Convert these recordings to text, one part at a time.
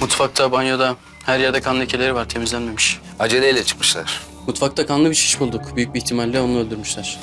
Mutfakta, banyoda, her yerde kan lekeleri var temizlenmemiş. Aceleyle çıkmışlar. Mutfakta kanlı bir şiş bulduk. Büyük bir ihtimalle onu öldürmüşler.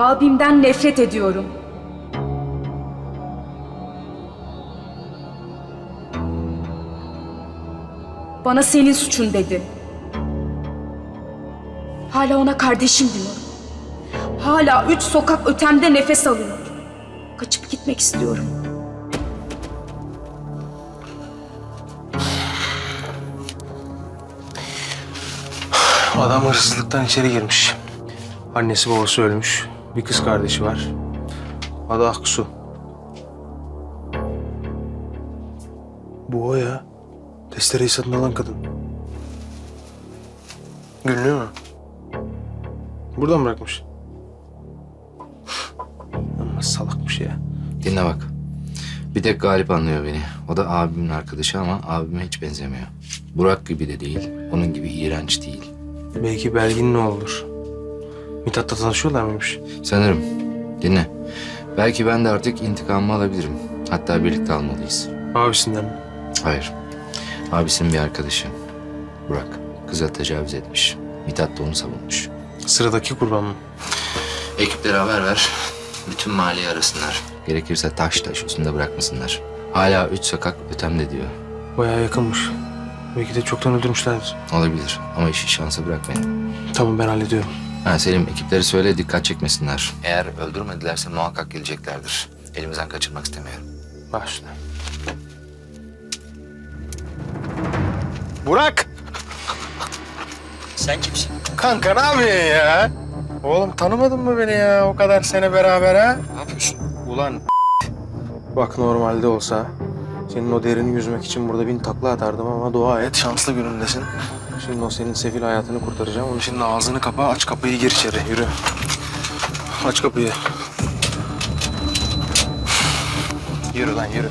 Abimden nefret ediyorum. Bana senin suçun dedi. Hala ona kardeşim diyorum. Hala üç sokak ötemde nefes alıyor. Kaçıp gitmek istiyorum. Adam hırsızlıktan içeri girmiş. Annesi babası ölmüş. Bir kız kardeşi var. Adı Aksu. Bu o ya. Testereyi satın alan kadın. Günlüğü mü? Buradan bırakmış. Ama salakmış ya. Dinle bak. Bir tek Galip anlıyor beni. O da abimin arkadaşı ama abime hiç benzemiyor. Burak gibi de değil. Onun gibi iğrenç değil. Belki Belgin'in oğludur. Mithat'la tanışıyorlar mıymış? Sanırım. Dinle. Belki ben de artık intikamımı alabilirim. Hatta birlikte almalıyız. Abisinden mi? Hayır. Abisinin bir arkadaşı. Burak. Kıza tecavüz etmiş. Mithat da onu savunmuş. Sıradaki kurban mı? Ekiplere haber ver. Bütün mahalleyi arasınlar. Gerekirse taş taş üstünde bırakmasınlar. Hala üç sokak ötemde diyor. Bayağı yakınmış. Belki de çoktan öldürmüşlerdir. Olabilir ama işi şansa bırakmayın. Tamam ben hallediyorum. Ha Selim ekipleri söyle dikkat çekmesinler. Eğer öldürmedilerse muhakkak geleceklerdir. Elimizden kaçırmak istemiyorum. Başla. Burak! Sen kimsin? Kanka ne yapıyorsun ya? Oğlum tanımadın mı beni ya o kadar sene beraber ha? Ne yapıyorsun? Ulan Bak normalde olsa senin o derini yüzmek için burada bin takla atardım ama dua et şanslı günündesin. Şimdi o senin sefil hayatını kurtaracağım. Onun için ağzını kapa, aç kapıyı gir içeri. Yürü. Aç kapıyı. Yürü lan yürü.